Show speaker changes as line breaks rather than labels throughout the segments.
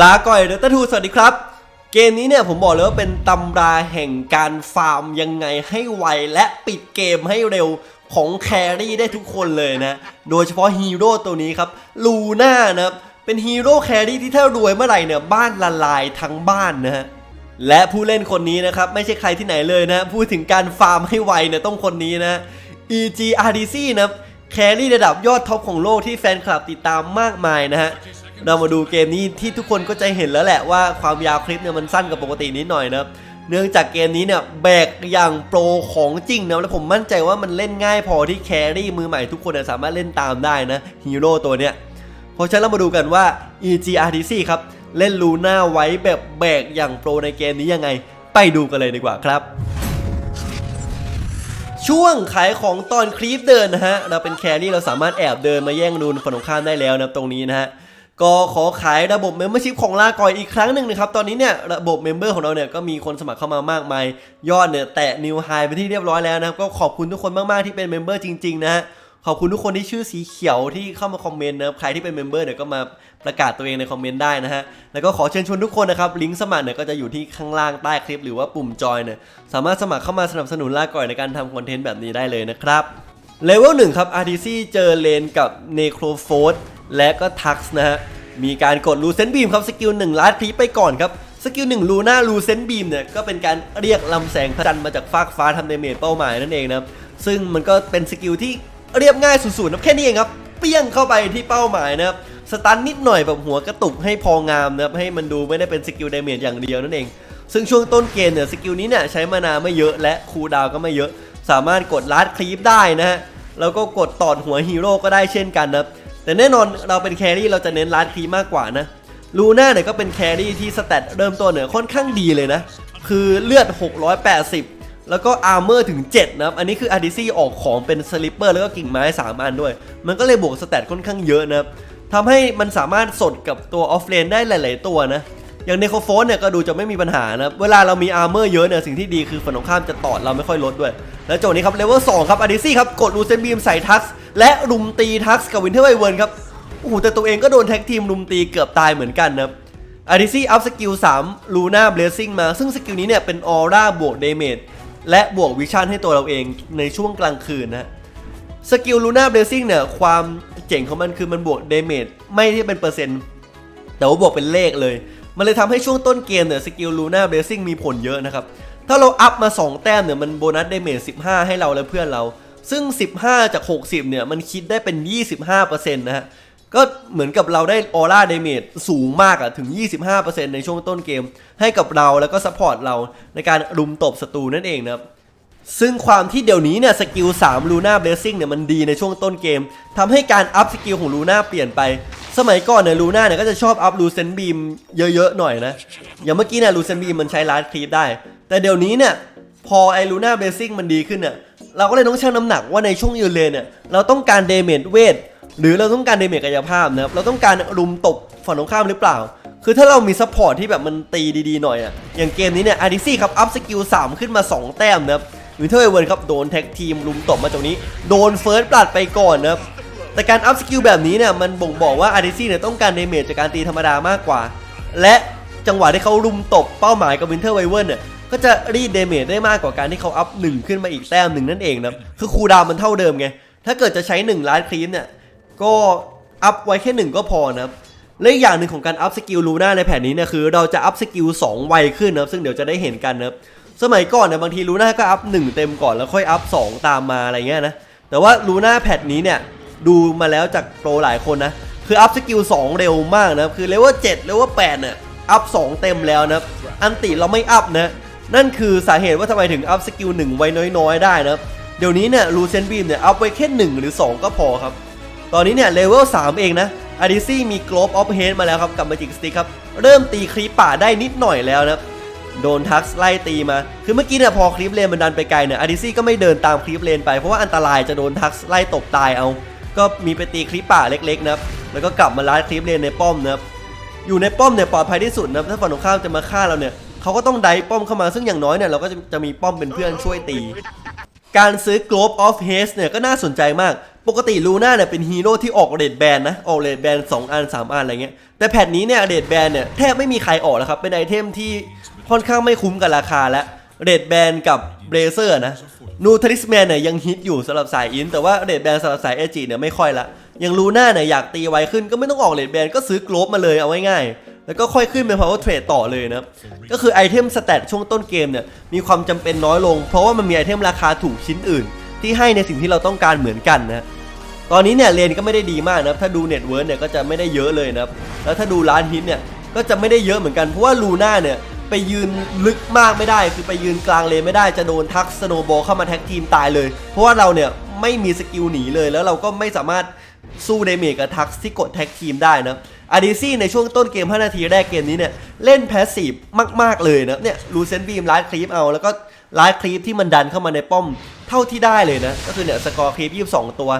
ลาก่อยเดลต้าทูสวัสดีครับ เกมนี้เนี่ยผมบอกเลยว่าเป็นตำราแห่งการฟาร์มยังไงให้ไวและปิดเกมให้เร็วของแครี่ได้ทุกคนเลยนะ โดยเฉพาะฮีโร่ตัวนี้ครับลูน่านะครับเป็นฮีโร่แครี่ที่ถ้ารวยเมื่อไหร่เนี่ยบ้านละลายทั้งบ้านนะฮะและผู้เล่นคนนี้นะครับไม่ใช่ใครที่ไหนเลยนะ พูดถึงการฟาร์มให้ไวเนี่ยต้องคนนี้นะ EGRDC นะครับแครี่ระดับยอดท็อปของโลกที่แฟนคลับติดตามมากมายนะฮะ เรามาดูเกมนี้ที่ทุกคนก็จะเห็นแล้วแหละว่าความยาวคลิปเนี่ยมันสั้นกว่าปกตินิดหน่อยนะครับเนื่องจากเกมนี้เนี่ยแบกอย่างโปรของจริงนะและผมมั่นใจว่ามันเล่นง่ายพอที่แครี่มือใหม่ทุกคนสามารถเล่นตามได้นะฮีโร่ตัวเนี้ยเพราะฉะนั้นเรามาดูกันว่า EGRTC ครับเล่นลูน่าไว้แบบแบกอย่างโปรในเกมนี้ยังไง ไปดูกันเลยดีกว่าครับ ช่วงขายของตอนคลิปเดินนะฮะเราเป็นแครี่เราสามารถแอบเดินมาแย่งรูนฝั่งตรงข้ามได้แล้วนะตรงนี้นะฮะ ก็ขอขายระบบ Membership ของลากอยอีกครั้งหนึ่งนะครับ ตอนนี้เนี่ยระบบ Member ของเราเนี่ยก็มีคนสมัครเข้ามามากมาย ยอดเนี่ยแตะ New High ไปที่เรียบร้อยแล้วนะครับ ก็ขอบคุณทุกคนมาก ๆ ที่เป็น Member จริง ๆ นะฮะขอบคุณทุกคนที่ชื่อสีเขียวที่เข้ามาคอมเมนต์นะครับใครที่เป็นเมมเบอร์เนี่ยก็มาประกาศตัวเองในคอมเมนต์ได้นะฮะแล้วก็ขอเชิญชวนทุกคนนะครับลิงก์สมัครเนี่ยก็จะอยู่ที่ข้างล่างใต้คลิป หรือว่าปุ่มจอยเนี่ยสามารถสมัครเข้ามาสนับสนุนลาก่อยในการทำคอนเทนต์แบบนี้ได้เลยนะครับเลเวลหนึ่งครับ RTC เจอเลนกับเนโครโฟส และก็ทักส์นะฮะ มีการกดลูเซนบีมครับสกิลหนึ่งลัดคลิปไปก่อนครับสกิลหนึ่งลูน่าลูเซนบีมเนี่ยก็เป็นการเรียกลำแสงพระจันทร์มาจากฟากฟ้าทำเดเมจเป้าหมายนั่นเองนะครับซึ่งมันก็เป็นสกิลที่เรียบง่ายสุดๆนะแค่นี้เองครับเปี้ยงเข้าไปที่เป้าหมายนะครับสตันนิดหน่อยแบบหัวกระตุกให้พองามนะครับให้มันดูไม่ได้เป็นสกิลเดเมจอย่างเดียวนั่นเอง ซึ่งช่วงต้นเกมเนี่ยสกิลนี้เนี่ยใช้มานาไม่เยอะและคูดาวก็ไม่เยอะ สามารถกดลัดคลีปได้นะฮะแล้วก็กดตอดหัวฮีโร่ก็ได้เช่นกันนะครับ แต่แน่นอนเราเป็นแครี่เราจะเน้นลัดคลีมากกว่านะลูน่าเนี่ยก็เป็นแครี่ที่สเตตเริ่มต้นเนี่ยค่อนข้างดีเลยนะ คือเลือด 680 แล้วก็อาร์เมอร์ถึง 7 นะครับ อันนี้คืออาร์ดิซี่ออกของเป็นสลิปเปอร์แล้วก็กิ่งไม้ 3 อันด้วย มันก็เลยบวกสเตตค่อนข้างเยอะนะครับทำให้มันสามารถสดกับตัวออฟเลนได้หลาย ๆ ตัวนะ อย่างเนโครโฟนเนี่ยก็ดูจะไม่มีปัญหานะเวลาเรามีอาร์เมอร์เยอะเนี่ยสิ่งที่ดีคือฝั่งตรงข้ามจะตอดเราไม่ค่อยลดด้วย แล้วโจทย์นี้ครับเลเวล2ครับอาร์ดิซี่ครับกดลูเซนบีมใส่ทักซ์ และรุมตีทักซ์กับวินเทอร์ไวเวิร์นครับโอ้โหแต่ตัวเองก็โดนแท็กทีมรุมตีเกือบตายเหมือนกันนะครับอาริซี่อัพสกิล3ลูน่าเบลซิ่งมา ซึ่งสกิลนี้เนี่ยเป็นออร่าบวกเดเมจและบวกวิชั่นให้ตัวเราเองในช่วงกลางคืนนะฮะสกิลลูน่าเบลซิ่งเนี่ยความเจ๋งของมันคือมันบวกเดเมจไม่ได้เป็นเปอร์เซ็นต์ แต่ว่าบวกเป็นเลขเลย มันเลยทำให้ช่วงต้นเกมเนี่ยสกิลลูน่าเบลซิ่งมีผลเยอะนะครับ ถ้าเราอัพมา 2 แต้มเนี่ยมันโบนัสเดเมจ15 ให้เราและเพื่อนเรา ซึ่ง 15 จาก 60 เนี่ย มันคิดได้เป็น 25%นะฮะ ก็เหมือนกับเราได้ออร่าเดเมจสูงมากอะถึง 25%ในช่วงต้นเกม ให้กับเราแล้วก็ซัพพอร์ตเราในการรุมตบศัตรูนั่นเองนะครับซึ่งความที่เดี๋ยวนี้เนี่ยสกิล3ลูน่าเบลซิ่งเนี่ยมันดีในช่วงต้นเกมทำให้การอัพสกิลของลูน่าเปลี่ยนไป สมัยก่อนเนี่ยลูน่าเนี่ยก็จะชอบอัพลูเซนบีมเยอะๆหน่อยนะ อย่างเมื่อกี้เนี่ยลูเซนบีมมันใช้ลาดคลีปได้ แต่เดี๋ยวนี้เนี่ยพอไอลูน่าเบลซิ่งมันดีขึ้นเนี่ย เราก็เลยต้องชั่งน้ำหนักว่าในช่วงยืนเลนเนี่ยเราต้องการเดเมจเวทหรือเราต้องการเดเมจกายภาพนะครับเราต้องการรุมตบฝั่งตรงข้ามหรือเปล่า คือถ้าเรามีซัพพอร์ตที่แบบมันตีดีๆหน่อยอะอย่างเกมนี้เนี่ยอาร์ดิซี่ครับอัพสกิล3ขึ้นมา 2 แต้มนะครับวินเทอร์เวิร์นครับโดนแท็กทีมรุมตบมาตรงนี้โดนเฟิร์สปลัดไปก่อนนะครับแต่การอัพสกิลแบบนี้เนี่ยมันบ่งบอกว่าอาร์ดิซี่เนี่ยต้องการเดเมจจากการตีธรรมดามากกว่า และจังหวะที่เขารุมตบเป้าหมายกับวินเทอร์ไวเวิร์นเนี่ย ก็จะรีดเดเมจได้มากกว่าการที่เขาอัพหนึ่งขึ้นมาอีกแต้มหนึ่งนั่นเองนะคือคูดาวมันเท่าเดิมไง ถ้าเกิดจะใช้ 1 ล้านครีมเนี่ย ก็อัพไว้แค่หนึ่งก็พอนะและอีกอย่างหนึ่งของการอัพสกิลลูน่าในแผนนี้เนี่ยคือเราจะอัพสกิล2ไวขึ้นนะซึ่งเดี๋ยวจะได้เห็นกันนะสมัยก่อนเนี่ยบางทีลูน่าก็อัพ1เต็มก่อนแล้วค่อยอัพ2ตามมาอะไรเงี้ยนะแต่ว่าลูน่าแพทนี้เนี่ยดูมาแล้วจากโปรหลายคนนะคืออัพสกิล2เร็วมากนะคือเลเวล7เลเวล8เนี่ยอัพ2เต็มแล้วนะอันติเราไม่อัพนะ นั่นคือสาเหตุว่าทำไมถึงอัพสกิล1ไว้น้อยๆ ได้นะครับ เดี๋ยวนี้เนี่ยลูเซนบีมเนี่ยอัพไว้แค่1หรือ 2 ก็พอครับ ตอนนี้เนี่ยเลเวล3เองนะอาริซี่มี Globe of Hate มาแล้วครับกับ Magic Stick ครับ เริ่มตีคลีปป่าได้นิดหน่อยแล้วนะครับโดนทักซ์ไล่ตีมา คือเมื่อกี้เนี่ยพอคลิปเลนมันดันไปไกลเนี่ยอาริซี่ก็ไม่เดินตามคลิปเลนไปเพราะว่าอันตรายจะโดนทักซ์ไล่ตบตายเอา ก็มีไปตีคลิปป่าเล็กๆนะครับแล้วก็กลับมาลัดคลิปเลนในป้อมนะครับอยู่ในป้อมเนี่ยปลอดภัยที่สุดนะถ้าฝั่งตรงข้ามจะมาฆ่าเราเนี่ย เขาก็ต้องไดฟ์ป้อมเข้ามาซึ่งอย่างน้อยเนี่ยเราก็จะจะมีป้อมเป็นเพื่อนช่วยตี การซื้อ Globe of Haste เนี่ยก็น่าสนใจมาก ปกติลูน่าเนี่ยเป็นฮีโร่ที่ออกเรดแบนนะออกเรดแบน2อัน 3 อันอะไรเงี้ยแต่แพทนี้เนี่ยเรดแบนเนี่ยแทบไม่มีใครออกแล้วครับเป็นไอเทมที่ค่อนข้างไม่คุ้มกับราคาแล้วเรดแบนกับเบรเซอร์นะนูทริสแมนเนี่ยยังฮิตอยู่สำหรับสายอิน แต่ว่าเรดแบนสำหรับสายเอจิเนี่ยไม่ค่อยละอย่างลูน่าเนี่ยอยากตีไวขึ้นก็ไม่ต้องออกเรดแบนก็ซื้อกลบมาเลยเอาง่ายๆ แล้วก็ค่อยขึ้นเป็น power trade ต่อเลยนะครับก็คือไอเทมสเตตช่วงต้นเกมเนี่ยมีความจำเป็นน้อยลง เพราะว่ามันมีไอเทมราคาถูกชิ้นอื่น ที่ให้ในสิ่งที่เราต้องการเหมือนกันนะตอนนี้เนี่ยเลนก็ไม่ได้ดีมากนะครับถ้าดูเน็ตเวิร์เนี่ยก็จะไม่ได้เยอะเลยนะครับแล้วถ้าดูร้านฮิตเนี่ยก็จะไม่ได้เยอะเหมือนกันเพราะว่าลูน่าเนี่ยไปยืนลึกมากไม่ได้ คือไปยืนกลางเลนไม่ได้จะโดนทักสโนบอลเข้ามาแท็กทีมตายเลย เพราะว่าเราเนี่ยไม่มีสกิลหนีเลยแล้วเราก็ไม่สามารถสู้เดเมจกับทักที่กดแท็กทีมได้นะ อาดิซี่ในช่วงต้นเกม 5 นาทีแรกเกมนี้เนี่ย เล่นแพสซีฟมาก ๆ เลยนะเนี่ยลูเซนบีมไลท์คลีปเอา แล้วก็ไลฟ์คลิปที่มันดันเข้ามาในป้อมเท่าที่ได้เลยนะ ก็คือเนี่ยสกอร์คลิป22 ตัว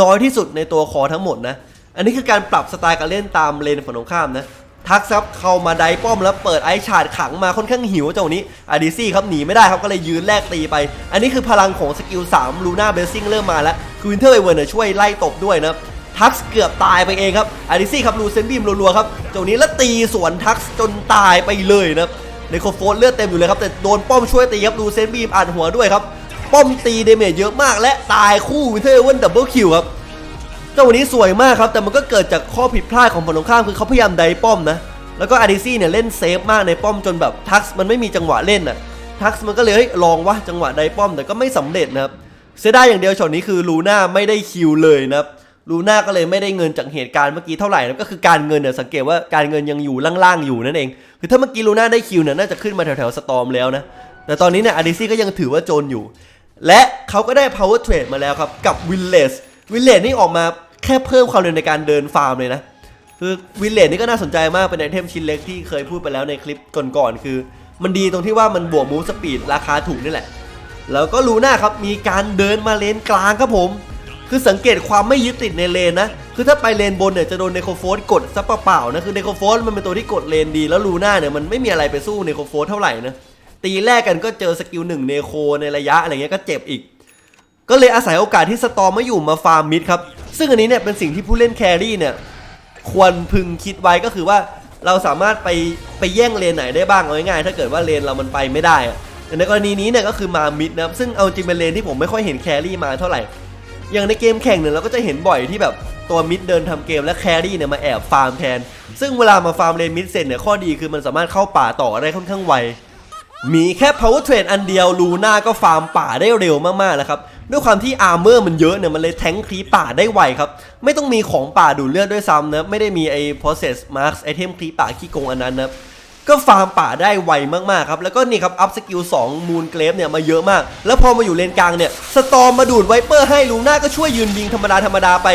น้อยที่สุดในตัวคอทั้งหมดนะ อันนี้คือการปรับสไตล์การเล่นตามเลนฝั่งตรงข้ามนะทักซับเข้ามาไดป้อมแล้วเปิดไอชาร์ดขังมาค่อนข้างหิวเจ้านี้อาดิซี่ครับหนีไม่ได้ครับก็เลยยืนแลกตีไป อันนี้คือพลังของสกิล3ลูน่าเบสซิ่งเริ่มมาแล้วคือวินเทอร์ไอเวอร์เนี่ยช่วยไล่ตบด้วยนะ ทักซ์เกือบตายไปเองครับอาริซี่ครับลูเซนบีมรัวๆครับเจ้านี้แล้วตีสวนทักซ์จนตายไปเลยนะครับในโคโฟนเลือดเต็มอยู่เลยครับแต่โดนป้อมช่วยตีครับลูเซนบีมอัดหัวด้วยครับป้อมตีเดเมจเยอะมากและตายคู่วินเทอร์เวนดับเบิลคิวครับเจ้าวันนี้สวยมากครับแต่มันก็เกิดจากข้อผิดพลาดของฝั่งตรงข้ามคือเขาพยายามไดป้อมนะแล้วก็อาริซี่เนี่ยเล่นเซฟมากในป้อมจนแบบทักซ์มันไม่มีจังหวะเล่นน่ะทักซ์มันก็เลยเฮ้ยลองวะจังหวะไดป้อมแต่ก็ไม่สำเร็จนะครับเสียดายอย่างเดียวช็อตนี้คือลูน่าไม่ได้คิวเลยนะครับ ลูน่าก็เลยไม่ได้เงินจากเหตุการณ์เมื่อกี้เท่าไหร่นะก็คือการเงินเนี่ยสังเกตว่าการเงินยังอยู่ล่างๆอยู่นั่นเอง คือถ้าเมื่อกี้ลูน่าได้คิวเนี่ยน่าจะขึ้นมาแถวๆสตอมแล้วนะ แต่ตอนนี้เนี่ยอาริซี่ก็ยังถือว่าโจรอยู่ และเขาก็ได้ power trade มาแล้วครับ กับ village village นี่ออกมาแค่เพิ่มความเร็วในการเดินฟาร์มเลยนะ คือวิลเลจนี่ก็น่าสนใจมากเป็นไอเทมชิ้นเล็กที่เคยพูดไปแล้วในคลิปก่อนๆคือ มันดีตรงที่ว่ามันบวกมูฟสปีดราคาถูกนี่แหละ แล้วก็ลูน่าครับมีการเดินมาเลนกลางครับผม คือสังเกตความไม่ยึดติดในเลนนะ คือถ้าไปเลนบนเนี่ยจะโดนเนโครโฟสกดซะเปล่าๆนะ คือเนโครโฟสมันเป็นตัวที่กดเลนดี แล้วลูน่าเนี่ยมันไม่มีอะไรไปสู้เนโครโฟสเท่าไหร่นะ ตีแรกกันก็เจอสกิลหนึ่งเนโคในระยะอะไรเงี้ยก็เจ็บอีก ก็เลยอาศัยโอกาสที่สตอมไม่อยู่มาฟาร์มมิดครับ ซึ่งอันนี้เนี่ยเป็นสิ่งที่ผู้เล่นแครี่เนี่ยควรพึงคิดไว้ก็คือว่าเราสามารถไปไปแย่งเลนไหนได้บ้างเอาง่ายๆถ้าเกิดว่าเลนเรามันไปไม่ได้ในกรณีนี้เนี่ยก็คือมามิดนะครับซึ่งเอาจริงเป็นเลนที่ผมไม่ค่อยเห็นแครี่มาเท่าไหร่ อย่างในเกมแข่งเนี่ยเราก็จะเห็นบ่อยที่แบบตัวมิดเดินทำเกมและแครี่เนี่ยมาแอบฟาร์มแทน ซึ่งเวลามาฟาร์มเลนมิดเสร็จเนี่ยข้อดีคือมันสามารถเข้าป่าต่อได้ค่อนข้างไว มีแค่ power trade อันเดียวลูน่าก็ฟาร์มป่าได้เร็วมากๆแล้วครับ ด้วยความที่อาร์เมอร์มันเยอะเนี่ยมันเลยแทงคลีป่าได้ไวครับ ไม่ต้องมีของป่าดูดเลือดด้วยซ้ำนะ ไม่ได้มีไอ้ process marks ไอเทมคลีป่าขี้โกงอันนั้นนะ ก็ฟาร์มป่าได้ไวมากๆครับแล้วก็นี่ครับอัพสกิล2มูนเกรฟเนี่ยมาเยอะมาก แล้วพอมาอยู่เลนกลางเนี่ยสตอมมาดูดไวเปอร์ให้ลูน่าก็ช่วยยืนยิงธรรมดาธรรมดาไป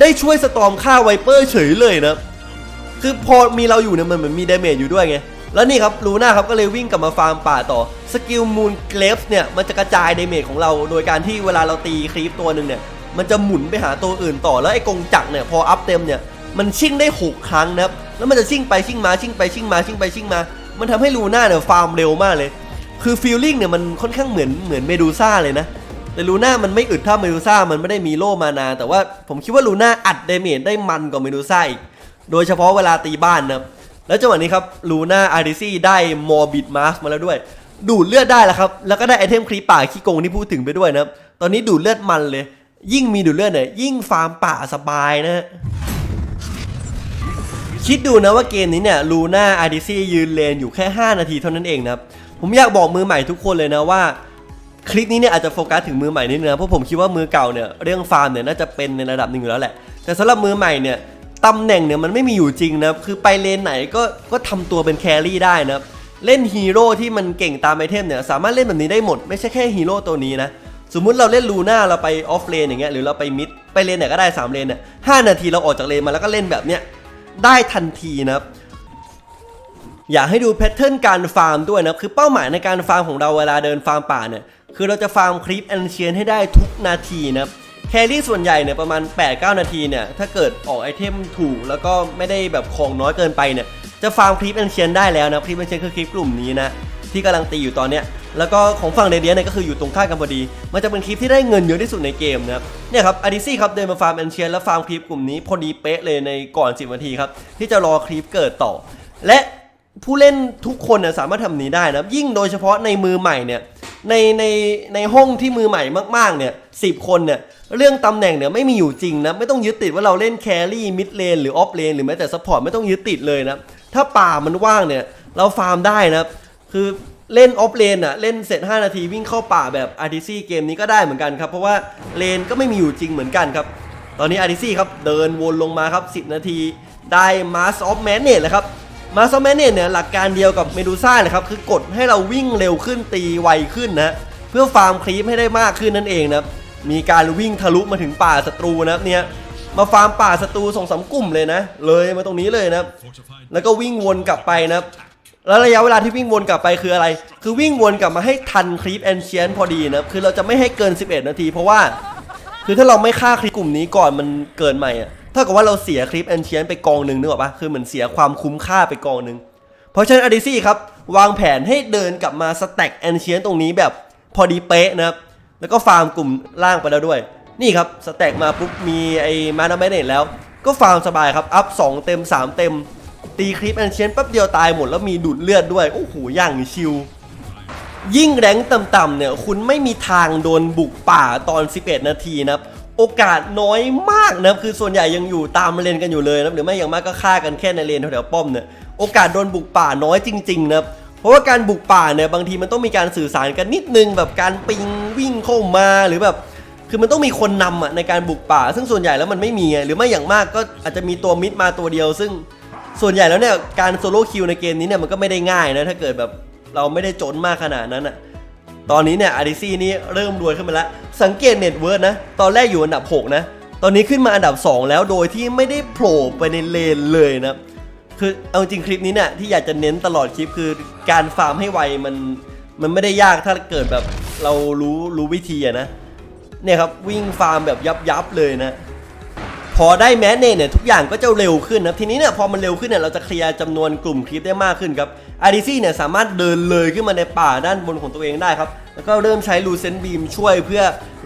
ได้ช่วยสตอมฆ่าไวเปอร์เฉยเลยนะคือพอมีเราอยู่เนี่ยมันเหมือนมีดาเมจอยู่ด้วยไงแล้วนี่ครับลูน่าครับก็เลยวิ่งกลับมาฟาร์มป่าต่อสกิลมูนเกรฟเนี่ยมันจะกระจายดาเมจของเรา โดยการที่เวลาเราตีครีปตัวหนึ่งเนี่ยมันจะหมุนไปหาตัวอื่นต่อแล้วไอ้กงจักรเนี่ยพออัพเต็มเนี่ย มันชิ่งได้ 6 ครั้งนะครับ แล้วมันจะชิ่งไปชิ่งมาชิ่งไปชิ่งมาชิ่งไปชิ่งมา มันทำให้ลูน่าเนี่ยฟาร์มเร็วมากเลย คือฟีลลิ่งเนี่ยมันค่อนข้างเหมือนเหมือนเมดูซ่าเลยนะ แต่ลูน่ามันไม่อึดเท่าเมดูซ่า มันไม่ได้มีโล่มานา แต่ว่าผมคิดว่าลูน่าอัดเดเมจได้มันกว่าเมดูซ่าอีก โดยเฉพาะเวลาตีบ้านนะครับ แล้วจังหวะนี้ครับลูน่าอาริซี่ได้มอร์บิดมาสมาแล้วด้วย ดูดเลือดได้แล้วครับ แล้วก็ได้ไอเทมคลีป่าขี้โกงที่พูดถึงไปด้วยนะครับ ตอนนี้ดูดเลือดมันเลย ยิ่งมีดูดเลือดเนี่ยยิ่งฟาร์มป่าสบายนะ คิดดูนะว่าเกมนี้เนี่ยลูน่าอาร์ดิซี่ยืนเลนอยู่แค่ 5 นาทีเท่านั้นเองนะครับ ผมอยากบอกมือใหม่ทุกคนเลยนะว่า คลิปนี้เนี่ยอาจจะโฟกัสถึงมือใหม่นิดนึงนะเพราะผมคิดว่ามือเก่าเนี่ยเรื่องฟาร์มเนี่ยน่าจะเป็นในระดับหนึ่งอยู่แล้วแหละ แต่สำหรับมือใหม่เนี่ยตำแหน่งเนี่ยมันไม่มีอยู่จริงนะคือไปเลนไหนก็ก็ทำตัวเป็นแครี่ได้นะเล่นฮีโร่ที่มันเก่งตามไอเทมเนี่ยสามารถเล่นแบบนี้ได้หมด ไม่ใช่แค่ฮีโร่ตัวนี้นะสมมุติเราเล่นลูน่าเราไปออฟเลนอย่างเงี้ยหรือเราไปมิดไปเลนไหนก็ได้สามเลนเนี่ยห้านาทีเราออกจากเลนมาแล้วก็เล่นแบบเนี้ย ได้ทันทีนะครับอยากให้ดูแพทเทิร์นการฟาร์มด้วยนะคือเป้าหมายในการฟาร์มของเราเวลาเดินฟาร์มป่าเนี่ยคือเราจะฟาร์มคลิปแอนเชียนให้ได้ทุกนาทีนะครับแครี่ส่วนใหญ่เนี่ยประมาณ 8-9 นาทีเนี่ยถ้าเกิดออกไอเทมถูกแล้วก็ไม่ได้แบบของน้อยเกินไปเนี่ยจะฟาร์มคลิปแอนเชียนได้แล้วนะคลิปแอนเชียนคือคลิปกลุ่มนี้นะ ที่กำลังตีอยู่ตอนเนี้ยแล้วก็ของฝั่งเรเดียเนี่ยก็คืออยู่ตรงข้ามกันพอดี มันจะเป็นคลิปที่ได้เงินเยอะที่สุดในเกมนะครับเนี่ยครับอาดิซี่ครับเดินมาฟาร์มแอนเชียนแล้วฟาร์มคลิปกลุ่มนี้พอดีเป๊ะเลยในก่อน 10นาทีครับที่จะรอคลิปเกิดต่อ และผู้เล่นทุกคนเนี่ยสามารถทำนี้ได้นะครับยิ่งโดยเฉพาะในมือใหม่เนี่ยในในในห้องที่มือใหม่มากๆเนี่ยสิคนเนี่ยเรื่องตำแหน่งเนี่ยไม่มีอยู่จริงนะไม่ต้องยึดติดว่าเราเล่นแครี่มิดเลนหรือออฟเลนหรือแม้แต่ซัพพอร์ตไม่ต้องยึดติดเลยนะถ้าป่ามันว่างเนี่ยเราฟาร์มได้นะ คือเล่นออฟเลนอะเล่นเสร็จ 5 นาทีวิ่งเข้าป่าแบบ RTC เกมนี้ก็ได้เหมือนกันครับ เพราะว่าเลนก็ไม่มีอยู่จริงเหมือนกันครับ ตอนนี้ RTC ครับเดินวนลงมาครับ 10 นาทีได้ Mass of Madness เลยครับมาซอมแมนเนี่ยเนี่ยหลักการเดียวกับเมดูซ่าเลยครับ คือกดให้เราวิ่งเร็วขึ้นตีไวขึ้นนะเพื่อฟาร์มคลีปให้ได้มากขึ้นนั่นเองนะมีการวิ่งทะลุมาถึงป่าศัตรูนะครับเนี่ยมาฟาร์มป่าศัตรูสองสามกลุ่มเลยนะ เลยมาตรงนี้เลยนะแล้วก็วิ่งวนกลับไปนะ แล้วระยะเวลาที่วิ่งวนกลับไปคืออะไร คือวิ่งวนกลับมาให้ทันคลีปแอนเชียนพอดีนะ คือเราจะไม่ให้เกิน 11 นาที เพราะว่า คือถ้าเราไม่ฆ่าคลิปกลุ่มนี้ก่อนมันเกินใหม่อะเท่ากับว่าเราเสียคลิปแอนเชียนไปกองหนึ่งนึกออกปะคือเหมือนเสียความคุ้มค่าไปกองหนึ่งเพราะฉะนั้นอดิซี่ครับวางแผนให้เดินกลับมาสแต็กแอนเชียนตรงนี้แบบพอดีเป๊ะนะครับ แล้วก็ฟาร์มกลุ่มล่างไปแล้วด้วย นี่ครับสแต็กมาปุ๊บมีไอ้มานาเมเนตแล้ว ก็ฟาร์มสบายครับ อัพ 2 เต็ม 3 เต็ม ตีคลิปแอนเชียนแป๊บเดียวตายหมดแล้วมีดูดเลือดด้วย โอ้โหอย่างชิว ยิ่งแรงต่ำๆเนี่ย คุณไม่มีทางโดนบุกป่าตอน 11 นาทีนะครับ โอกาสน้อยมากนะครับ คือส่วนใหญ่ยังอยู่ตามเลนกันอยู่เลยนะครับ หรือไม่อย่างมากก็ฆ่ากันแค่ในเลนแถวๆป้อมเนี่ย โอกาสโดนบุกป่าน้อยจริงๆนะครับเพราะว่าการบุกป่าเนี่ยบางทีมันต้องมีการสื่อสารกันนิดนึงแบบการปิงวิ่งเข้ามาหรือแบบคือมันต้องมีคนนำอะในการบุกป่า ซึ่งส่วนใหญ่แล้วมันไม่มีหรือไม่อย่างมากก็อาจจะมีตัวมิดมาตัวเดียว ซึ่ง ส่วนใหญ่แล้วเนี่ยการโซโล่คิวในเกมนี้เนี่ยมันก็ไม่ได้ง่ายนะถ้าเกิดแบบเราไม่ได้จนมากขนาดนั้นอะตอนนี้เนี่ยอาริซี่นี่เริ่มรวยขึ้นมาแล้ว สังเกตเน็ตเวิร์ดนะ ตอนแรกอยู่อันดับ 6 นะ ตอนนี้ขึ้นมาอันดับ 2 แล้วโดยที่ไม่ได้โผล่ไปในเลนเลยนะ คือเอาจริงคลิปนี้เนี่ยที่อยากจะเน้นตลอดคลิปคือการฟาร์มให้ไวมันมันไม่ได้ยากถ้าเกิดแบบเรารู้รู้วิธีอะนะ เนี่ยครับวิ่งฟาร์มแบบยับยับเลยนะ พอได้แมสเนเนี่ยทุกอย่างก็จะเร็วขึ้นนะทีนี้เนี่ยพอมันเร็วขึ้นเนี่ยเราจะเคลียร์จำนวนกลุ่มคลิปได้มากขึ้นครับอาริซี่เนี่ยสามารถเดินเลยขึ้นมาในป่าด้านบนของตัวเองได้ครับแล้วก็เริ่มใช้ลูเซนบีมช่วยเพื่อ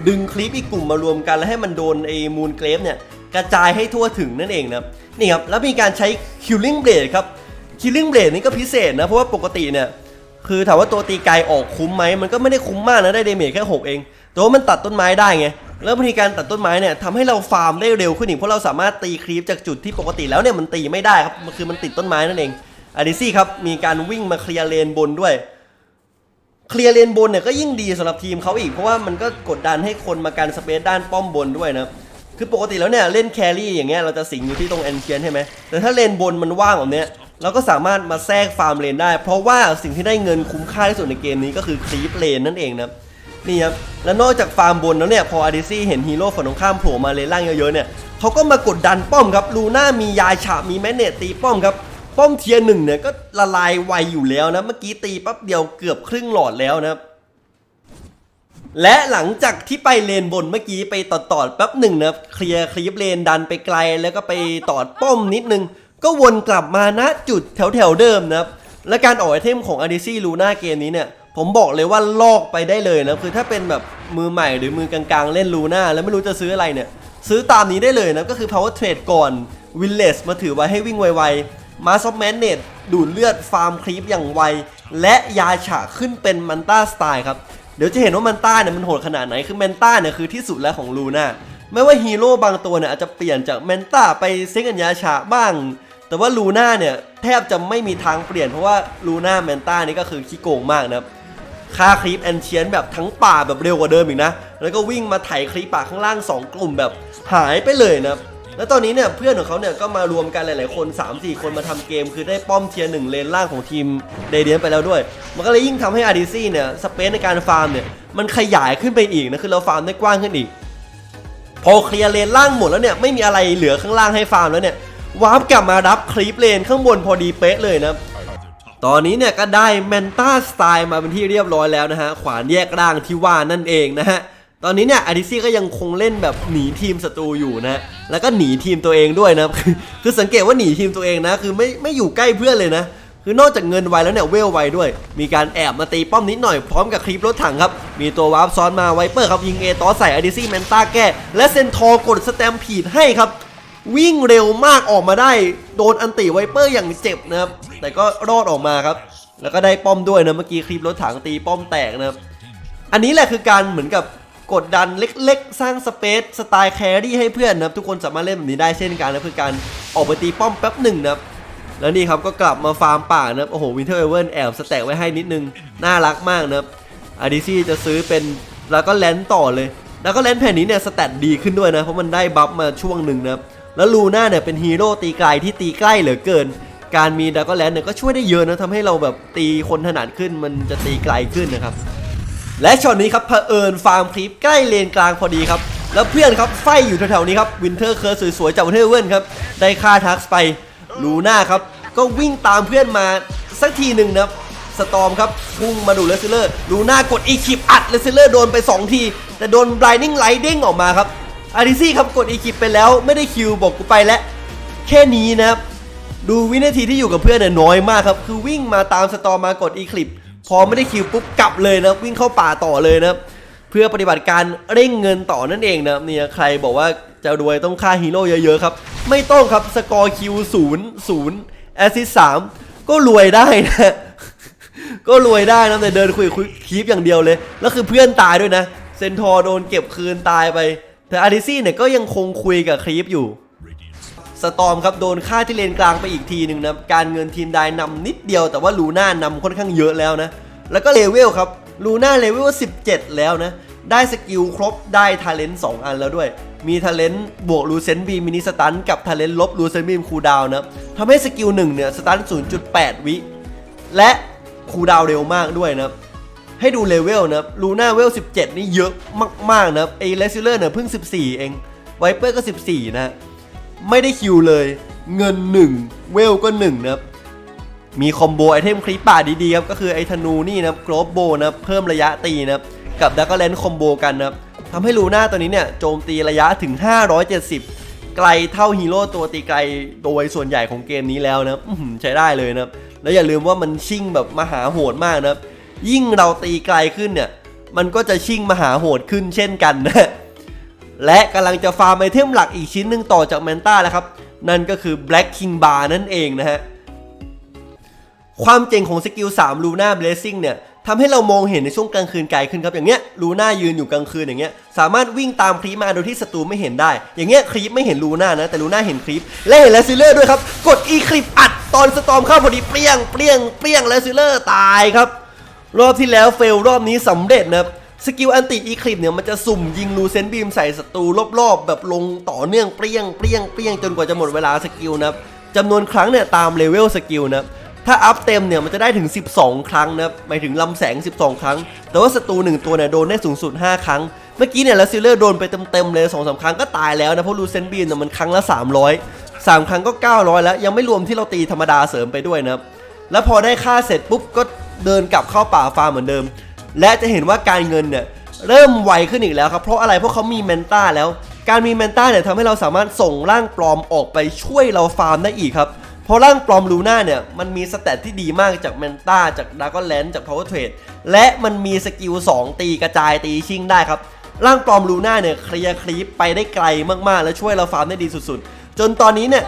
ดึงคลิปอีกกลุ่มมารวมกัน แล้วให้มันโดนไอ้มูนเกรฟเนี่ยกระจายให้ทั่วถึงนั่นเองนะนี่ครับแล้วมีการใช้คิลลิ่งเบลดครับคิลลิ่งเบลดนี่ก็พิเศษนะเพราะว่าปกติเนี่ยคือถามว่าตัวตีไกลออกคุ้มไหมมันก็ไม่ได้คุ้มมากนะได้เดเมจแค่6เองแต่ว่ามันตัดต้นไม้ได้ไง แล้ววิธีการตัดต้นไม้เนี่ยทำให้เราฟาร์มได้เร็วขึ้นอีกเพราะเราสามารถตีครีปจากจุดที่ปกติแล้วเนี่ยมันตีไม่ได้ครับมันคือมันติดต้นไม้นั่นเองอาริซี่ครับมีการวิ่งมาเคลียร์เลนบนด้วยเคลียร์เลนบนเนี่ยก็ยิ่งดีสำหรับทีมเขาอีกเพราะว่ามันก็กดดันให้คนมาการสเปซด้านป้อมบนด้วยนะคือปกติแล้วเนี่ยเล่นแครี่อย่างเงี้ยเราจะสิงอยู่ที่ตรงแอนเชียนใช่ไหมแต่ถ้าเลนบนมันว่างแบบเนี้ยเราก็สามารถมาแทรกฟาร์มเลนได้ เพราะว่าสิ่งที่ได้เงินคุ้มค่าที่สุดในเกมนี้ก็คือคลีปเลนนั่นเองนะ นี่ครับแล้วนอกจากฟาร์มบนแล้วเนี่ยพออาริซี่เห็นฮีโร่ฝั่งตรงข้ามโผล่มาเลนล่างเยอะๆเนี่ยเขาก็มากดดันป้อมครับลูน่ามียาฉามีแมเนตตีป้อมครับป้อมเทียร์หนึ่งเนี่ยก็ละลายไวอยู่แล้วนะเมื่อกี้ตีปั๊บเดียวเกือบครึ่งหลอดแล้วนะครับและหลังจากที่ไปเลนบนเมื่อกี้ไปตอดตอดๆแป๊บหนึ่งนะครับเคลียร์คลีปเลนดันไปไกลแล้วก็ไปตอดป้อมนิดนึง ก็วนกลับมาณจุดแถวแถวๆเดิมนะครับและการออกไอเทมของอ d ดิซี่ลูน่าเกมนี้เนี่ย ผมบอกเลยว่าลอกไปได้เลยนะคือถ้าเป็นแบบมือใหม่หรือมือกลางๆ เล่นลูน่าแล้วไม่รู้จะซื้ออะไรเนี่ย ซื้อตามนี้ได้เลยนะก็คือ power trade ก่อน village มาถือไว้ให้วิ่งไวๆมาซอฟแมนเนตดูดเลือดฟาร์มคลีปอย่างไว และยาฉะขึ้นเป็นมันต้าสไตล์ครับ เดี๋ยวจะเห็นว่ามันต้าเนี่ยมันโหดขนาดไหนคือแมนต้าเนี่ยคือที่สุดแล้วของลูน่าไม่ว่าฮีโร่บางตัวเนี่ยอาจจะเปลี่ยนจากแมนต้าไปเซ็กอัญญาฉะบ้าง แต่ว่าลูน่าเนี่ยแทบจะไม่มีทางเปลี่ยนเพราะว่าลูน่าแมนต้านี่ก็คือขี้โกงมากนะครับ ฆ่าคลิปแอนเชียนแบบทั้งป่าแบบเร็วกว่าเดิมอีกนะ แล้วก็วิ่งมาไถคลิปป่าข้างล่าง 2 กลุ่มแบบหายไปเลยนะแล้วตอนนี้เนี่ยเพื่อนของเขาเนี่ยก็มารวมกันหลาย ๆ คน 3-4 คนมาทำเกม คือได้ป้อมเทียร์หนึ่งเลนล่างของทีมเดเดียนไปแล้วด้วย มันก็เลยยิ่งทำให้อาร์ดิซี่เนี่ยสเปซในการฟาร์มเนี่ยมันขยายขึ้นไปอีกนะคือเราฟาร์มได้กว้างขึ้นอีก พอเคลียร์เลนล่างหมดแล้วเนี่ยไม่มีอะไรเหลือข้างล่างให้ฟาร์มแล้วเนี่ยวาร์ปกลับมารับคลิปเลนข้างบนพอดีเป๊ะเลยนะ ตอนนี้เนี่ยก็ได้แมนต้าสไตล์มาเป็นที่เรียบร้อยแล้วนะฮะ ขวานแยกร่างที่ว่านั่นเองนะฮะ ตอนนี้เนี่ยอาริซี่ก็ยังคงเล่นแบบหนีทีมศัตรูอยู่นะ แล้วก็หนีทีมตัวเองด้วยนะ คือสังเกตว่าหนีทีมตัวเองนะ คือไม่ไม่อยู่ใกล้เพื่อนเลยนะ คือนอกจากเงินไวแล้วเนี่ยเวลไวด้วย มีการแอบมาตีป้อมนิดหน่อยพร้อมกับคลิปรถถังครับ มีตัววาร์ปซ้อนมาไวเปอร์ครับยิงเอตอใส่อดิซี่แมนต้าแก้และเซนทอร์กดสแตมพีดให้ครับ วิ่งเร็วมากออกมาได้ โดนอันติไวเปอร์อย่างเจ็บนะครับ แต่ก็รอดออกมาครับ แล้วก็ได้ป้อมด้วยนะเมื่อกี้คลิปรถถังตีป้อมแตกนะครับ อันนี้แหละคือการเหมือนกับกดดันเล็กๆ สร้างสเปซสไตล์แครี่ให้เพื่อนนะครับ ทุกคนสามารถเล่นแบบนี้ได้เช่นกันนะคือการออกไปตีป้อมแป๊บหนึ่งนะครับแล้วนี่ครับก็กลับมาฟาร์มป่านะครับโอ้โหวินเทอร์เอเวนแอบสแต็กไว้ให้นิดนึงน่ารักมากนะครับอาดิซี่จะซื้อเป็นแล้วก็แลนต่อเลย แล้วก็แลนแผ่นนี้เนี่ยสแตทดีขึ้นด้วยนะเพราะมันได้บัฟมาช่วงหนึ่งนะครับ แล้วลูน่าเนี่ยเป็นฮีโร่ตีไกลที่ตีใกล้เหลือเกิน การมีดักก็แลนเนี่ยก็ช่วยได้เยอะนะทำให้เราแบบตีคนถนัดขึ้นมันจะตีไกลขึ้นนะครับ และช็อตนี้ครับเผอิญฟาร์มคลิปใกล้เลนกลางพอดีครับ แล้วเพื่อนครับไฟอยู่แถวๆนี้ครับวินเทอร์เคิร์สวยๆจากวินเทอร์เวิร์นครับได้ค่าทักไปลูน่าครับก็วิ่งตามเพื่อนมาสักทีหนึ่งนะสตอมครับพุ่งมาดูเลสเลอร์ลูน่ากดอีคิปอัดเลสเลอร์โดนไป 2 ที แต่โดนไบลายนิ่งไลท์เด้งออกมาครับ อาริซี่ครับกดอีคิปไปแล้วไม่ได้คิวบอกกูไปแล้วแค่นี้นะครับดูวินาทีที่อยู่กับเพื่อนเนี่ยน้อยมากครับ คือวิ่งมาตามสตอมมากดอีคลิป พอไม่ได้คิวปุ๊บกลับเลยนะวิ่งเข้าป่าต่อเลยนะเพื่อปฏิบัติการเร่งเงินต่อนั่นเองนะเนี่ยใครบอกว่าจะรวยต้องฆ่าฮีโร่เยอะๆครับ ไม่ต้องครับสกอร์คิวศูนย์ศูนย์แอสซิสสามก็รวยได้นะก็รวยได้นะแต่เดินคุยคุยคีปอย่างเดียวเลย แล้วคือเพื่อนตายด้วยนะ เซนทอร์โดนเก็บคืนตายไป แต่อาริซี่เนี่ยก็ยังคงคุยกับคลีปอยู่สตอมครับโดนฆ่าที่เลนกลางไปอีกทีหนึ่งนะการเงินทีมได้นำนิดเดียวแต่ว่าลูน่านำค่อนข้างเยอะแล้วนะ แล้วก็เลเวลครับลูน่าเลเวล17 แล้วนะ ได้สกิลครบได้ทาเลนต์2อันแล้วด้วย มีทาเลนต์บวกลูเซนบีมินิสตันกับทาเลนต์ลบลูเซนบีมคูดาวนะทำให้สกิล1เนี่ยสตัน0.8 วิ และคูดาวเร็วมากด้วยนะ ให้ดูเลเวลนะครับลูน่าเวล 17 นี่เยอะมากๆนะครับเอเลซิเลอร์เนี่ยเพิ่ง 14 เองไวเปอร์ก็ 14 นะฮะไม่ได้คิวเลยเงิน 1 เวลก็1นะครับมีคอมโบไอเทมคลิปป่าดีๆครับก็คือไอธนูนี่นะครับโกลบโบนะเพิ่มระยะตีนะครับกับดักก l เลนคอมโบกันนะครับทำให้ลูน่าตัวนี้เนี่ยโจมตีระยะถึง 570 ไกลเท่าฮีโร่ตัวตีไกลโดยส่วนใหญ่ของเกมนี้แล้วนะใช้ได้เลยนะครับแล้วอย่าลืมว่ามันชิ่งแบบมหาโหดมากนะครับ ยิ่งเราตีไกลขึ้นเนี่ย มันก็จะชิ่งมหาโหดขึ้นเช่นกันนะและกำลังจะฟาร์มไอเทมหลักอีกชิ้นหนึ่งต่อจากแมนต้าแล้วครับ นั่นก็คือ Black King Bar นั่นเองนะฮะ ความเจ๋งของสกิล3 Luna Blazing เนี่ยทำให้เรามองเห็นในช่วงกลางคืนไกลขึ้นครับอย่างเงี้ยลูน่ายืนอยู่กลางคืนอย่างเงี้ยสามารถวิ่งตามครีปมาโดยที่ศัตรูไม่เห็นได้ อย่างเงี้ยครีปไม่เห็นลูน่านะแต่ลูน่าเห็นครีปและเห็นแลซิลเลอร์ด้วยครับ กดอีคลิปอัดตอนสตอมเข้าพอดีเปรี้ยงเปรี้ยงเปรี้ยงแลซิเลอร์ตายครับ รอบที่แล้วเฟลรอบนี้สำเร็จนะครับสกิลอันติอีคลิปเนี่ยมันจะสุ่มยิงลูเซนบีมใส่ศัตรูรอบๆ แบบลงต่อเนื่องเปรี้ยงเปรี้ยงเปรี้ยงจนกว่าจะหมดเวลาสกิลนะครับจำนวนครั้งเนี่ยตามเลเวลสกิลนะครับถ้าอัพเต็มเนี่ยมันจะได้ถึง 12 ครั้งนะครับหมายถึงลำแสง 12 ครั้ง แต่ว่าศัตรู1ตัวเนี่ยโดนได้สูงสุด 5 ครั้ง เมื่อกี้เนี่ยแล้วซิลเลอร์โดนไปเต็มๆเลย2อสครั้งก็ตายแล้วนะเพราะลูเซนบีนเนี่ยมันครั้งละ 300 3 ครั้งก็ 900 แล้ว ยังไม่รวมที่เราตีธรรมดาเสริมไปด้วยนะครับแล้วพอได้ค่าเสร็จปุ๊บก็ เดินกลับเข้าป่าฟาร์มเหมือนเดิม และจะเห็นว่าการเงินเนี่ยเริ่มไวขึ้นอีกแล้วครับเพราะอะไรเพราะเขามีแมนต้าแล้ว การมีแมนต้าเนี่ยทำให้เราสามารถส่งร่างปลอมออกไปช่วยเราฟาร์มได้อีกครับเพราะร่างปลอมลูน่าเนี่ยมันมีสเตตที่ดีมากจากแมนต้าจากดากอนแลนจากพาวเวอร์เทรดและมันมีสกิล2ตีกระจายตีชิงได้ครับร่างปลอมลูน่าเนี่ยเคลียร์คลีปไปได้ไกลมากๆ และช่วยเราฟาร์มได้ดีสุดๆ จนตอนนี้เนี่ย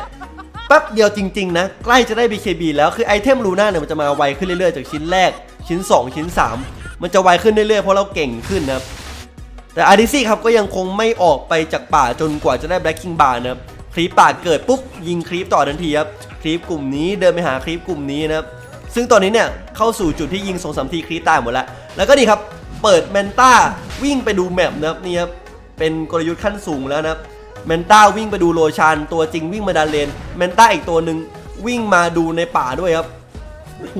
ป๊บเดียวจริง ๆ นะ ใกล้จะได้ BKB แล้วคือไอเทมลูน่าเนี่ยมันจะมาไวขึ้นเรื่อยๆ จากชิ้นแรก ชิ้น 2 ชิ้น 3 มันจะไวขึ้นเรื่อยๆ เพราะเราเก่งขึ้นนะครับแต่อาร์ดิซี่ครับก็ยังคงไม่ออกไปจากป่าจนกว่าจะได้แบล็กคิงบาร์นะครับคลีปป่าเกิดปุ๊บยิงคลีปต่อทันทีครับคลีปกลุ่มนี้เดินไปหาคลีปกลุ่มนี้นะครับซึ่งตอนนี้เนี่ยเข้าสู่จุดที่ยิงสองสามทีคลีปตายหมดแล้ว แล้วก็นี่ครับเปิดแมนต้าวิ่งไปดูแมปนะครับนี่ครับเป็นกลยุทธ์ขั้นสูงแล้วนะครับ แมนต้าวิ่งไปดูโลชานตัวจริงวิ่งมาดันเลนแมนต้าอีกตัวหนึ่งวิ่งมาดูในป่าด้วยครับโอ้โห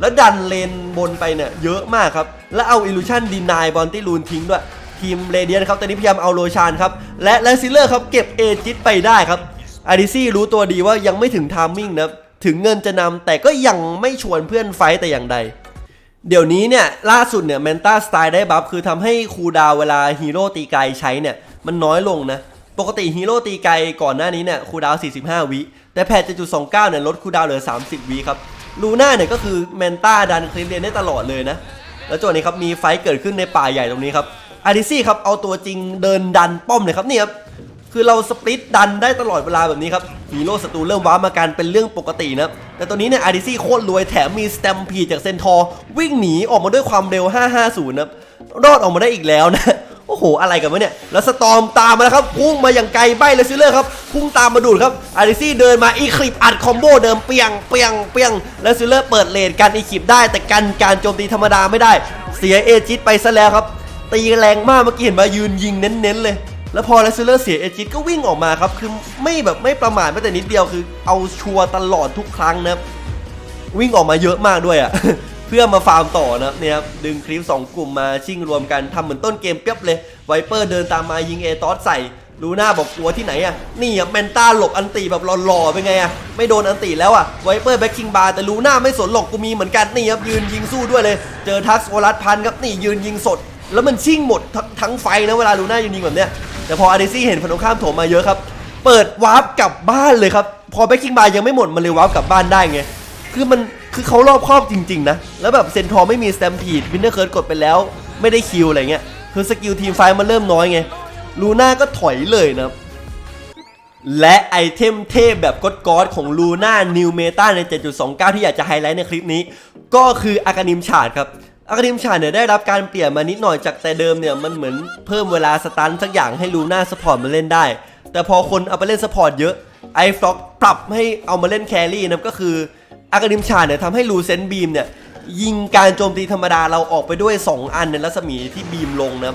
แล้วดันเลนบนไปเนี่ยเยอะมากครับ แล้วเอาอิลูชันดีนายบอลตี้ลูนทิ้งด้วย ทีมเรเดียนครับตอนนี้พยายามเอาโลชานครับ และแลซิลเลอร์ครับเก็บเอจิตไปได้ครับอาริซี่รู้ตัวดีว่ายังไม่ถึงไทามมิ่งนะถึงเงินจะนำแต่ก็ยังไม่ชวนเพื่อนไฟต์แต่อย่างใด เดี๋ยวนี้เนี่ยล่าสุดเนี่ยแมนต้าสไตล์ได้บัฟคือทำให้คูดาวเวลาฮีโร่ตีไกลใช้เนี่ยมันน้อยลงนะ ปกติฮีโร่ตีไกลก่อนหน้านี้เนี่ยคูดาว 45 วิ แต่แพท7.29 เนี่ยลดคูดาวเหลือ 30 วิครับ ลูน่าเนี่ยก็คือแมนต้าดันคลิปเลนได้ตลอดเลยนะ แล้วจังหวะนี้ครับมีไฟเกิดขึ้นในป่าใหญ่ตรงนี้ครับ อาริซี่ครับเอาตัวจริงเดินดันป้อมเลยครับนี่ครับ คือเราสปริตดันได้ตลอดเวลาแบบนี้ครับ ฮีโร่ศัตรูเริ่มว้ามากันเป็นเรื่องปกตินะ แต่ตัวนี้เนี่ยอาริซี่โคตรรวยแถมมีสแตมพีจากเซนทอร์วิ่งหนีออกมาด้วยความเร็ว 550นะครับรอดออกมาได้อีกแล้วนะ อ้โห อะไรกันวะเนี่ย แล้วสตอมตามมาแล้วครับพุ่งมาอย่างไกลใบเลยซิลเลอร์ครับพุ่งตามมาดูดครับอาริซี่เดินมาอีคลิปอัดคอมโบเดิมเปียงเปียงเปียงแล้วซิลเลอร์เปิดเลนกันอีคลิปได้ แต่กันการโจมตีธรรมดาไม่ได้ เสียเอจิตไปซะแล้วครับ ตีแรงมากเมื่อกี้เห็นมายืนยิงเน้นๆเลยแล้วพอแลซิลเลอร์เสียเอจิตก็วิ่งออกมาครับ คือไม่แบบไม่ประมาทแม้แต่นิดเดียวคือเอาชัวร์ตลอดทุกครั้งนะวิ่งออกมาเยอะมากด้วยอะ พื่อมาฟาร์มต่อนะเนี่ยครับดึงคลิป 2 กลุ่มมาชิ่งรวมกันทำเหมือนต้นเกมเปียบเลยไวเปอร์เดินตามมายิงเอตอสใส่ลูน่าบอกกลัวที่ไหนอะนี่อะแมนต้าหลบอันตีแบบหล่อๆเป็นไงอะไม่โดนอันตีแล้วอะไวเปอร์แบ็คคิงบาร์แต่ลูน่าไม่สนหลอกกูมีเหมือนกันนี่ครับยืนยิงสู้ด้วยเลย เจอทักโอรัสพันครับนี่ยืนยิงสด แล้วมันชิ่งหมดทั้งไฟนะเวลาลูน่ายืนยิงแบบเนี้ยแต่พออาร์เดซี่เห็นฝั่งตรงข้ามโถมมาเยอะครับเปิดวาร์ปกลับบ้านเลยครับพอแบ็คคิงบาร์ยังไม่หมดมันเลยวาร์ปกลับบ้านได้ไงคือมัน คือเขารอบครอบจริง ๆ นะ แล้วแบบเซนทอร์ไม่มีสแตมพีดวินเนอร์เคิร์ดกดไปแล้ว ไม่ได้คิวอะไรเงี้ยคือสกิลทีมไฟท์มันเริ่มน้อยไงลูน่าก็ถอยเลยนะและไอเทมเทพแบบกดกอดของลูน่านิวเมตาใน 7.29 ที่อยากจะไฮไลท์ในคลิปนี้ ก็คืออากานิมชาดครับอากานิมชาดเนี่ยได้รับการเปลี่ยนมานิดหน่อยจากแต่เดิมเนี่ยมันเหมือนเพิ่มเวลาสตันสักอย่างให้ลูน่าสปอร์ตมาเล่นได้ แต่พอคนเอาไปเล่นสปอร์ตเยอะไอฟล็อกปรับให้เอามาเล่นแครี่นะก็คือ อากานิมชาเนี่ยทำให้ลูเซนบีมเนี่ยยิงการโจมตีธรรมดาเราออกไปด้วย 2 อันในรัศมีที่บีมลงนะ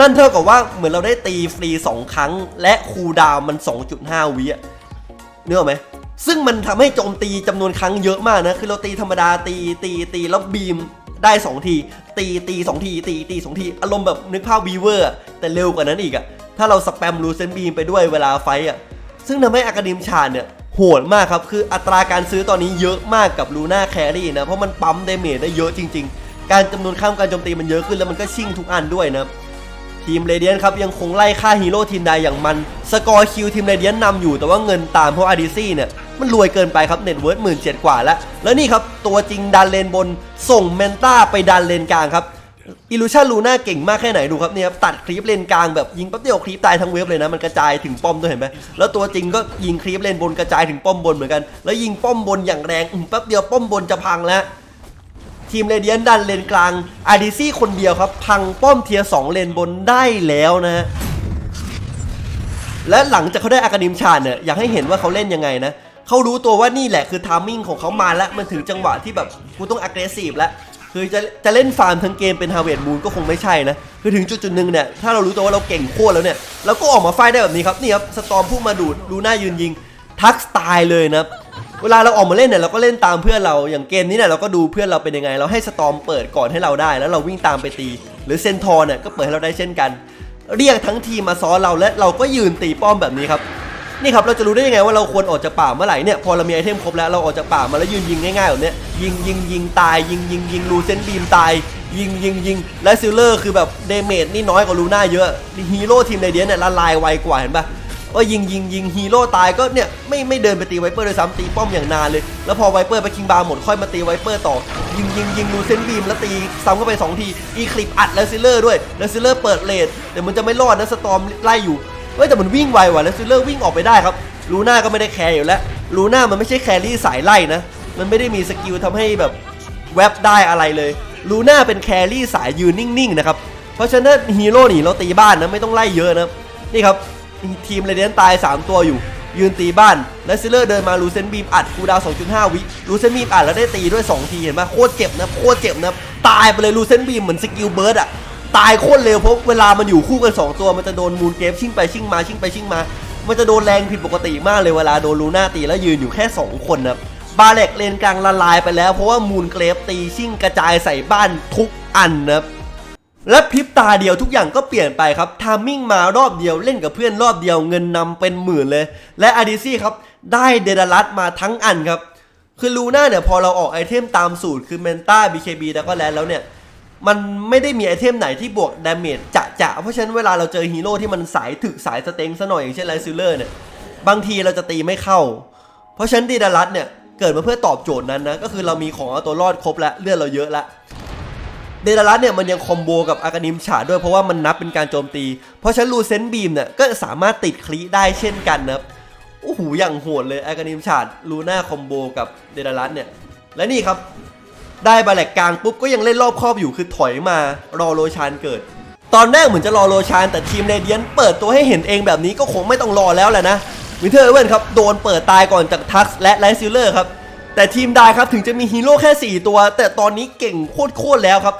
นั่นเท่ากับว่าเหมือนเราได้ตีฟรี 2 ครั้ง และคูดาวน์มัน 2.5 วิอะเนื้อไหมซึ่งมันทำให้โจมตีจำนวนครั้งเยอะมากนะ คือเราตีธรรมดาตีตีตีแล้วบีมได้ 2 ที ตีตี2ที ตีตี2ที อารมณ์แบบนึกภาพวีเวอร์แต่เร็วกว่านั้นอีกอะถ้าเราสแปมรูเซนบีมไปด้วยเวลาไฟอะซึ่งทำให้อากาดิมชาเนี่ย โหดมากครับ คืออัตราการซื้อตอนนี้เยอะมากกับลูน่าแครี่นะ เพราะมันปั๊มเดเมจได้เยอะจริง ๆ การจำนวนข้ามการโจมตีมันเยอะขึ้นแล้วมันก็ชิ่งทุกอันด้วยนะทีมเรเดียนครับยังคงไล่ฆ่าฮีโร่ทีมใดอย่างมัน สกอร์คิวทีมเรเดียนนำอยู่แต่ว่าเงินตามเพราะอาร์ดีซี่เนี่ยมันรวยเกินไปครับเน็ตเวิร์ดหมื่นเจ็ดกว่าแล้ว แล้วนี่ครับตัวจริงดันเลนบนส่งเมนต้าไปดันเลนกลางครับ อิลูชันลูน่าเก่งมากแค่ไหนดูครับเนี่ยตัดคลิปเลนกลางแบบยิงแป๊บเดียวคลิปตายทั้งเว็บเลยนะมันกระจายถึงป้อมด้วยเห็นไหมแล้วตัวจริงก็ยิงคลิปเลนบนกระจายถึงป้อมบนเหมือนกัน แล้วยิงป้อมบนอย่างแรงอืมแป๊บเดียวป้อมบนจะพังแล้วทีมเรเดียนดันเลนกลางอาร์ดีซี่คนเดียวครับ พังป้อมเทียร์สองเลนบนได้แล้วนะฮะและหลังจากเขาได้อากานิมชาเนี่ยอยากให้เห็นว่าเขาเล่นยังไงนะเขารู้ตัวว่านี่แหละคือทามมิ่งของเขามาแล้วมันถึงจังหวะที่แบบกูต้อง aggressive แล้ว คือจะจะเล่นฟาร์มทั้งเกมเป็นฮาเวดมูนก็คงไม่ใช่นะ คือถึงจุดจุดหนึ่งเนี่ย ถ้าเรารู้ตัวว่าเราเก่งโคตรแล้วเนี่ยเราก็ออกมาไฟได้แบบนี้ครับ นี่ครับ สตอมพุ่งมาดูดลูน่ายืนยิง ทักสไตล์เลยนะเวลาเราออกมาเล่นเนี่ยเราก็เล่นตามเพื่อนเราอย่างเกมนี้เนี่ยเราก็ดูเพื่อนเราเป็นยังไง เราให้สตอมเปิดก่อนให้เราได้ แล้วเราวิ่งตามไปตี หรือเซนทอร์เนี่ยก็เปิดให้เราได้เช่นกัน เรียกทั้งทีมมาซ้อนเราและเราก็ยืนตีป้อมแบบนี้ครับ นี่ครับเราจะรู้ได้ยังไงว่าเราควรออกจากป่าเมื่อไหร่เนี่ยพอเรามีไอเทมครบแล้วเราออกจากป่ามาแล้วยืนยิงง่ายๆแบบเนี้ยยิงยิงยิงตายยิงยิงยิงรูเซนบีมตาย ยิงยิงยิงและซิลเลอร์คือแบบเดเมจนี่น้อยกว่าลูน่าเยอะฮีโร่ทีมในเดียเนี่ยละลายไวกว่าเห็นปะว่ายิงยิงยิงฮีโร่ตายก็เนี่ยไม่ไม่เดินไปตีไวเปอร์เลยซ้ำตีป้อมอย่างนานเลย แล้วพอไวเปอร์ไปคิงบาร์หมดค่อยมาตีไวเปอร์ต่อ ยิงยิงยิงรูเซนบีมแล้วตีซ้ำเข้าไปสองที อีคลิปอัดแล้วซิลเลอร์ด้วยแล้วซิลเลอร์เปิดเลดแต่มันจะไม่รอดนะสตอมไล่อยู่ เฮ้ยแต่มันวิ่งไวว่ะแล้วซิลเลอร์วิ่งออกไปได้ครับลูน่าก็ไม่ได้แคร์อยู่แล้วลูน่ามันไม่ใช่แครี่สายไล่นะมันไม่ได้มีสกิลทำให้แบบแวบได้อะไรเลยลูน่าเป็นแครี่สายยืนนิ่งๆนะครับเพราะฉะนั้นฮีโร่หนีเราตีบ้านนะไม่ต้องไล่เยอะนะนี่ครับทีมเรเดนตาย 3 ตัวอยู่ ยืนตีบ้าน และซิลเลอร์เดินมาลูเซนบีมอัดคูดาว 2.5 วิลูเซนบีมอัดแล้วได้ตีด้วย 2 ทีเห็นไหมโคตรเจ็บนะโคตรเจ็บนะตายไปเลยลูเซนบีมเหมือนสกิลเบิร์ดอะ ตายโคตรเร็วเพราะเวลามันอยู่คู่กัน 2 ตัวมันจะโดนมูนเกฟชิ่งไปชิ่งมาชิ่งไปชิ่งมา มันจะโดนแรงผิดปกติมากเลยเวลาโดนลูน่าตีแล้วยืนอยู่แค่ 2 คนนะบาเล็กเลนกลางละลายไปแล้วเพราะว่ามูนเกรฟตีชิ่งกระจายใส่บ้านทุกอันนับและพริบตาเดียวทุกอย่างก็เปลี่ยนไปครับทามมิ่งมารอบเดียวเล่นกับเพื่อนรอบเดียวเงินนำเป็นหมื่นเลย และอาดิซี่ครับได้เดดารัสมาทั้งอันครับ คือลูน่าเนี่ยพอเราออกไอเทมตามสูตรคือเมนต้า BKB แล้วก็แลนแล้วเนี่ย มันไม่ได้มีไอเทมไหนที่บวกดาเมจจะจะเพราะฉะนั้นเวลาเราเจอฮีโร่ที่มันสายถึกสายสเต็งซะหน่อยอย่างเช่นไลซิลเลอร์เนี่ยบางทีเราจะตีไม่เข้า เพราะฉะนั้นดีดารัสเนี่ย เกิดมาเพื่อตอบโจทย์นั้นนะ ก็คือเรามีของเอาตัวรอดครบแล้วเลือดเราเยอะละเดดารัสเนี่ยมันยังคอมโบกับอากานิมฉาด้วยเพราะว่ามันนับเป็นการโจมตี เพราะฉะนันลูเซนบีมเนี่ยก็สามารถติดคลีได้เช่นกันนะครับโอ้โหอย่างโหดเลยอากานิมฉาดลูน่าคอมโบกับเดดารัสเนี่ยและนี่ครับ ได้บาแหลกกลางปุ๊บก็ยังเล่นรอบครอบอยู่คือถอยมารอโรชานเกิด ตอนแรกเหมือนจะรอโรชานแต่ทีมเรเดียนเปิดตัวให้เห็นเองแบบนี้ก็คงไม่ต้องรอแล้วแหละนะวินเทอร์เวนครับโดนเปิดตายก่อนจากทักและไลซิลเลอร์ครับแต่ทีมได้ครับถึงจะมีฮีโร่แค่ 4 ตัว แต่ตอนนี้เก่งโคตรๆแล้วครับ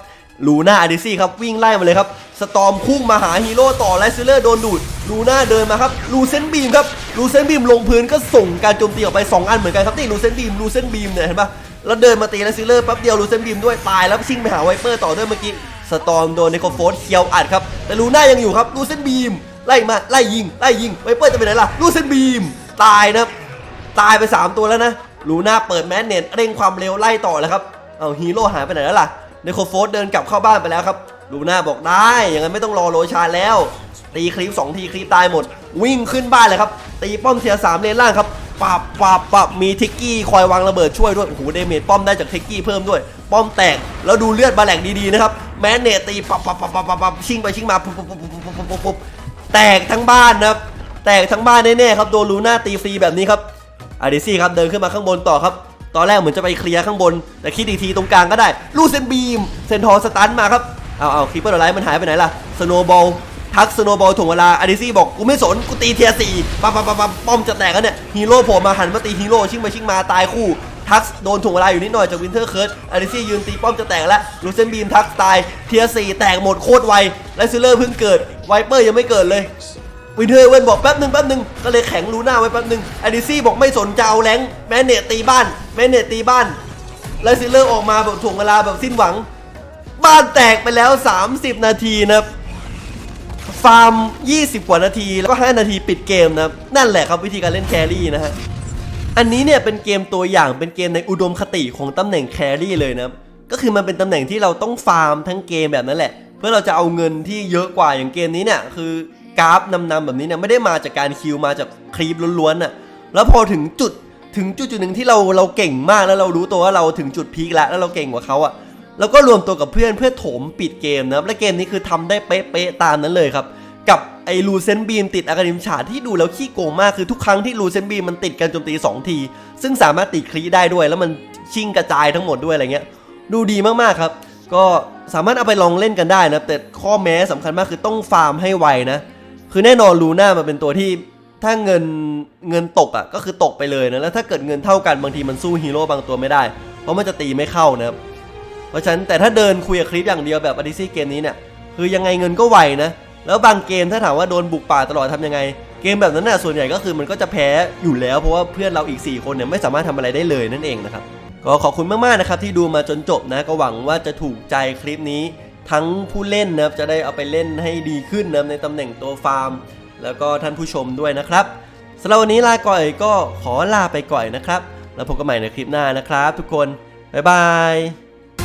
ลูน่าอาดิซี่ครับวิ่งไล่มาเลยครับสตอมพุ่งมาหาฮีโร่ต่อไลซิลเลอร์โดนดูดลูน่าเดินมาครับลูเซนบีมครับลูเซนบีมลงพื้นก็ส่งการโจมตีออกไป 2 อันเหมือนกันครับนี่ลูเซนบีมลูเซนบีมเนี่ยเห็นปะ แล้วเดินมาตีไลซิลเลอร์แป๊บเดียวลูเซนบีมด้วยตายแล้วชิงไปหาไวเปอร์ต่อด้วยเมื่อกี้สตอมโดนเนโครโฟสเคียวอัดครับแต่ลูน่ายังอยู่ครับลูเซนบีมไล่มาไล่ยิงไล่ยิงไวเปอร์จะไปไหนล่ะลูเซนบีมตายนะตายไป 3 ตัวแล้วนะลูน่าเปิดแมนเนตเร่งความเร็วไล่ต่อแล้วครับเอาฮีโร่หายไปไหนแล้วล่ะเนโครโฟสเดินกลับเข้าบ้านไปแล้วครับลูน่าบอกได้อย่างนั้นไม่ต้องรอโรชาแล้วตีคลิป2ทีคลิปตายหมด วิ่งขึ้นบ้านเลยครับตีป้อมเทียร์สามเลนล่างครับ ปับปับปับมีทิกกี้คอยวางระเบิดช่วยด้วยโอ้โหเดเมจป้อมได้จากทิกกี้เพิ่มด้วย ป้อมแตกแล้วดูเลือดบาแหลกดีๆนะครับแมนเนตตีปับปับปับปับปับปับชิงไปชิงมาปุ๊บปุ๊บปุ๊บปุ๊บปุ๊บปุ๊บปุ๊บแตกทั้งบ้านนะครับแตกทั้งบ้านแน่ๆครับโดนลูน่าตีฟรีแบบนี้ครับอาดิซี่ครับเดินขึ้นมาข้างบนต่อครับตอนแรกเหมือนจะไปเคลียร์ข้างบน แต่คิดอีกทีตรงกลางก็ได้ลูเซนบีมเซนทอร์สตันมาครับเอาเอาคีเปอร์อะไรมันหายไปไหนล่ะสโนบอล ทักสโนบอลถ่วงเวลาอาดิซี่บอกกูไม่สนกูตีเทียสี่ปั๊มปั๊มปั๊มปั๊มป้อมจะแตกแล้วเนี่ยฮีโร่โผล่มาหันมาตีฮีโร่ชิงไปชิงมาตายคู่ทักโดนถ่วงเวลาอยู่นิดหน่อยจากวินเทอร์เคิร์ดอาดิซี่ยืนตีป้อมจะแตกแล้วลูเซนบีมทักตายเทียสี่แตกหมดโคตรไวแลซิเลอร์เพิ่งเกิดไวเปอร์ยังไม่เกิดเลยวินเทอร์เวนบอกแป๊บหนึ่งแป๊บหนึ่งก็เลยแข็งลูน่าไว้แป๊บหนึ่งอดิซี่บอกไม่สนจะเอาแรงแมนเนตตีบ้านแมนเนตตีบ้านแล้วซิเลอร์ออกมาแบบถ่วงเวลาแบบสิ้นหวัง บ้านแตกไปแล้ว 30 นาทีนะครับ ฟาร์ม 20 กว่านาที แล้วก็ 5 นาทีปิดเกมนะนั่นแหละครับวิธีการเล่นแครี่นะฮะ อันนี้เนี่ยเป็นเกมตัวอย่างเป็นเกมในอุดมคติของตำแหน่งแครี่เลยนะก็คือมันเป็นตำแหน่งที่เราต้องฟาร์มทั้งเกมแบบนั้นแหละ เพื่อเราจะเอาเงินที่เยอะกว่าอย่างเกมนี้เนี่ยคือกราฟนำๆแบบนี้เนี่ยไม่ได้มาจากการคิวมาจากคลีปล้วนๆน่ะแล้วพอถึงจุดถึงจุดจุดหนึ่งที่เราเราเก่งมากแล้วเรารู้ตัวว่าเราถึงจุดพีคแล้วแล้วเราเก่งกว่าเขาอะ แล้วก็รวมตัวกับเพื่อนเพื่อโถมปิดเกมนะครับและเกมนี้คือทำได้เป๊ะๆตามนั้นเลยครับกับไอ้ลูเซนบีมติดอากานิมฉาที่ดูแล้วขี้โกงมากคือทุกครั้งที่ลูเซนบีมมันติดการโจมตี 2 ที ซึ่งสามารถติดคลีได้ด้วย แล้วมันชิงกระจายทั้งหมดด้วยอะไรเงี้ยดูดีมากๆครับ ก็สามารถเอาไปลองเล่นกันได้นะแต่ข้อแม้สำคัญมากคือต้องฟาร์มให้ไวนะ คือแน่นอนลูน่ามันเป็นตัวที่ถ้าเงินเงินตกอะก็คือตกไปเลยนะแล้วถ้าเกิดเงินเท่ากันบางทีมันสู้ฮีโร่บางตัวไม่ได้ เพราะมันจะตีไม่เข้านะครับ เพราะฉะนั้นแต่ถ้าเดินคุยกับคลิปอย่างเดียวแบบอดิซี่เกมนี้เนี่ยคือยังไงเงินก็ไหวนะ แล้วบางเกมถ้าถามว่าโดนบุกป่าตลอดทำยังไง เกมแบบนั้นน่ะส่วนใหญ่ก็คือมันก็จะแพ้อยู่แล้วเพราะว่าเพื่อนเราอีก 4 คนเนี่ยไม่สามารถทำอะไรได้เลยนั่นเองนะครับก็ขอบคุณมากๆนะครับที่ดูมาจนจบนะก็หวังว่าจะถูกใจคลิปนี้ ทั้งผู้เล่นนะครับจะได้เอาไปเล่นให้ดีขึ้นนะในตำแหน่งตัวฟาร์ม แล้วก็ท่านผู้ชมด้วยนะครับสำหรับวันนี้ลาก่อยก็ขอลาไปก่อยนะครับ แล้วพบกันใหม่ในคลิปหน้านะครับ ทุกคนบ๊ายบาย